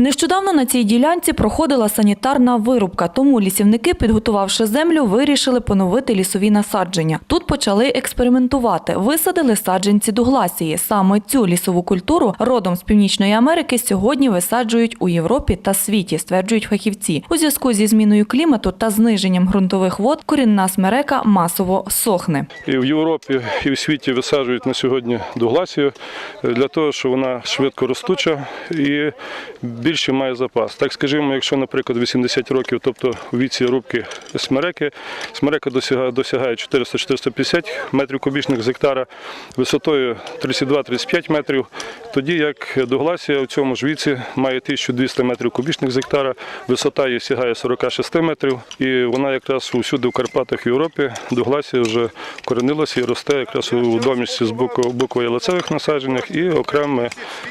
Нещодавно на цій ділянці проходила санітарна вирубка, тому лісівники, підготувавши землю, вирішили поновити лісові насадження. Тут почали експериментувати. Висадили саджанці дугласії. Саме цю лісову культуру родом з Північної Америки сьогодні висаджують у Європі та світі, стверджують фахівці. У зв'язку зі зміною клімату та зниженням ґрунтових вод корінна смерека масово сохне. І в Європі, і в світі висаджують на сьогодні дугласію для того, що вона швидко ростуча і більше має запас. Так скажімо, якщо, наприклад, 80 років, тобто у віці рубки смереки, смерека досягає, досягає 400-450 метрів кубічних з гектара, висотою 32-35 метрів, тоді як дугласія у цьому ж віці має 1200 метрів кубічних з гектара, висота її сягає 46 метрів, і вона якраз усюди в Карпатах Європі дугласія вже коренилася і росте якраз у домісті з боку буквоялицевих насадженнях і окремими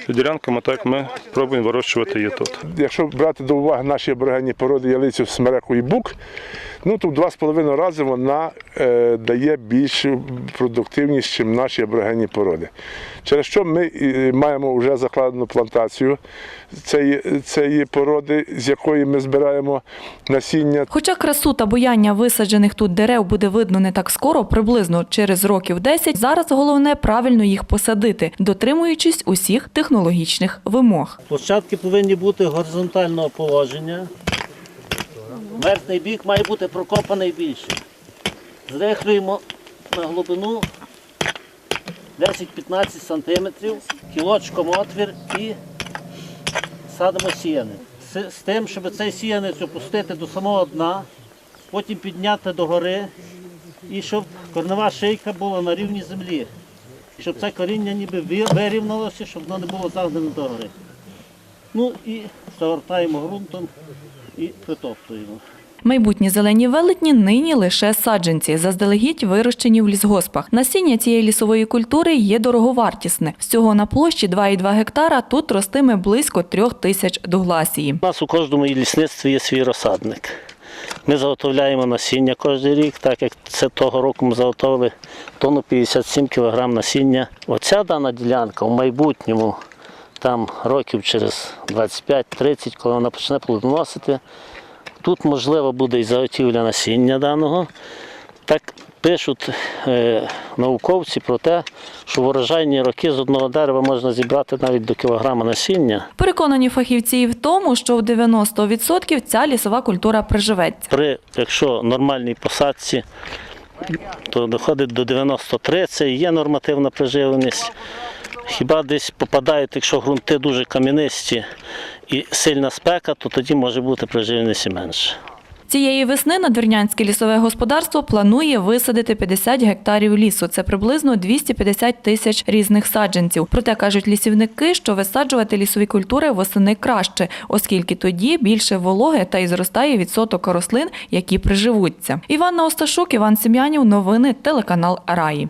ділянками так ми пробуємо вирощувати її тут. Якщо брати до уваги наші аборигенні породи ялицю, смереку і бук, ну то в два з половиною рази вона е, дає більшу продуктивність, ніж наші аборигенні породи. Через що ми е, маємо вже закладену плантацію цієї, цієї породи, з якої ми збираємо насіння. Хоча красу та буяння висаджених тут дерев буде видно не так скоро, приблизно через років 10, зараз головне правильно їх посадити, дотримуючись усіх технологічних вимог. Площадки повинні бути горизонтального положення. Верхній бік має бути прокопаний більше. Зрихлюємо на глибину 10-15 см, кілочком отвір і садимо сіяни. З, тим, щоб цей сіянець опустити до самого дна, потім підняти догори і щоб корнева шийка була на рівні землі. Щоб це коріння ніби ви- вирівнялося, щоб воно не було загнане догори. Ну і загортаємо ґрунтом і притоптуємо. Майбутні зелені велетні нині лише саджанці, заздалегідь вирощені в лісгоспах. Насіння цієї лісової культури є дороговартісне. Всього на площі 2,2 гектара тут ростиме близько трьох тисяч дугласії. У нас у кожному лісництві є свій розсадник. Ми заготовляємо насіння кожен рік, так як це того року ми заготовили тонну 57 кг насіння. Оця дана ділянка в майбутньому, там років через 25-30, коли вона почне плодоносити, тут можливо буде і заготівля насіння даного. Так пишуть е, науковці про те, що в урожайні роки з одного дерева можна зібрати навіть до кілограма насіння. Переконані фахівці і в тому, що в 90% ця лісова культура приживеться. При, якщо нормальній посадці, то доходить до 93, це і є нормативна приживленість. Хіба десь попадають, якщо ґрунти дуже кам'янисті і сильна спека, то тоді може бути приживленість і менше. Цієї весни надвірнянське лісове господарство планує висадити 50 гектарів лісу. Це приблизно 250 тисяч різних саджанців. Проте кажуть лісівники, що висаджувати лісові культури восени краще, оскільки тоді більше вологи та й зростає відсоток рослин, які приживуться. Іванна Осташук, Іван Сем'янів. Новини телеканал Раї.